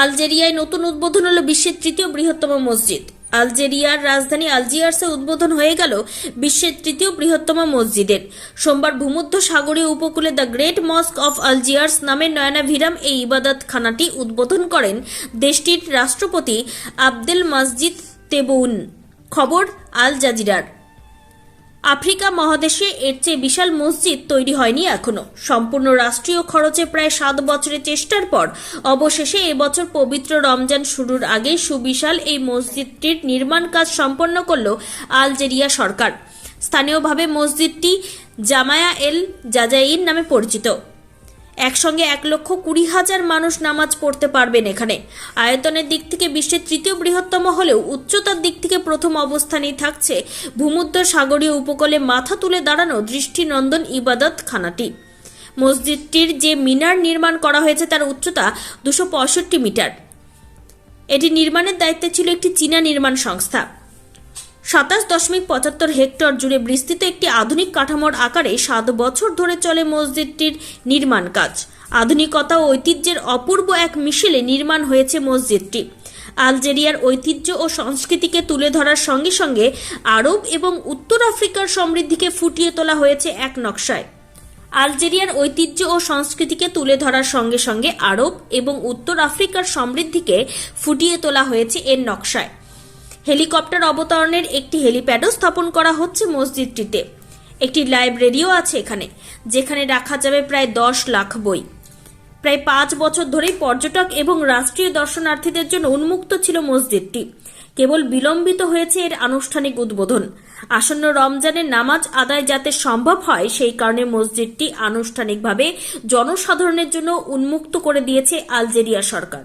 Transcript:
আলজেরিয়ায় নতুন উদ্বোধন হলো বিশ্বের তৃতীয় বৃহত্তম মসজিদ। আলজেরিয়ার রাজধানী আলজিয়ার্সে উদ্বোধন হয়ে গেল বিশ্বের তৃতীয় বৃহত্তম মসজিদের। সোমবার ভূমধ্য সাগরীয় উপকূলে the great mosque of Algiers নামের নয়নাভিরাম এই ইবাদত খানাটি উদ্বোধন করেন দেশটির রাষ্ট্রপতি আবদেল মসজিদ তেবুন খবর আল জাজিরার। আফ্রিকা মহাদেশে এর চেয়ে বিশাল মসজিদ তৈরি হয়নি এখনও। সম্পূর্ণ রাষ্ট্রীয় খরচে প্রায় সাত বছরের চেষ্টার পর অবশেষে এবছর পবিত্র রমজান শুরুর আগে সুবিশাল এই মসজিদটির নির্মাণ কাজ সম্পন্ন করল আলজেরিয়া সরকার। স্থানীয়ভাবে মসজিদটি জামায়া এল জাজাইন নামে পরিচিত। একসঙ্গে এক লক্ষ কুড়ি হাজার মানুষ নামাজ পড়তে পারবেন এখানে। আয়তনের দিক থেকে বিশ্বের তৃতীয় বৃহত্তম হলেও উচ্চতার দিক থেকে প্রথম অবস্থানেই থাকছে ভূমধ্য সাগরীয় উপকূলে মাথা তুলে দাঁড়ানো দৃষ্টিনন্দন ইবাদত খানাটি। মসজিদটির যে মিনার নির্মাণ করা হয়েছে তার উচ্চতা দুশো মিটার। এটি নির্মাণের দায়িত্বে ছিল একটি চীনা নির্মাণ সংস্থা। সাতাশ দশমিক পঁচাত্তর হেক্টর জুড়ে বিস্তৃত একটি আধুনিক কাঠামোর আকারে সাত বছর ধরে চলে মসজিদটির নির্মাণ কাজ। আধুনিকতা ও ঐতিহ্যের অপূর্ব এক মিশেলে নির্মাণ হয়েছে মসজিদটি। আলজেরিয়ার ঐতিহ্য ও সংস্কৃতিকে তুলে ধরার সঙ্গে সঙ্গে আরব এবং উত্তর আফ্রিকার সমৃদ্ধিকে ফুটিয়ে তোলা হয়েছে এক নকশায়। আলজেরিয়ার ঐতিহ্য ও সংস্কৃতিকে তুলে ধরার সঙ্গে সঙ্গে আরব এবং উত্তর আফ্রিকার সমৃদ্ধিকে ফুটিয়ে তোলা হয়েছে এর নকশায়। হেলিকপ্টার অবতরণের একটি হেলিপ্যাডও স্থাপন করা হচ্ছে মসজিদটিতে। একটি লাইব্রেরিও আছে এখানে, যেখানে রাখা যাবে প্রায় দশ লাখ বই। প্রায় পাঁচ বছর ধরেই পর্যটক এবং রাষ্ট্রীয় দর্শনার্থীদের জন্য উন্মুক্ত ছিল মসজিদটি। কেবল বিলম্বিত হয়েছে এর আনুষ্ঠানিক উদ্বোধন। আসন্ন রমজানের নামাজ আদায় যাতে সম্ভব হয়, সেই কারণে মসজিদটি আনুষ্ঠানিকভাবে জনসাধারণের জন্য উন্মুক্ত করে দিয়েছে আলজেরিয়া সরকার।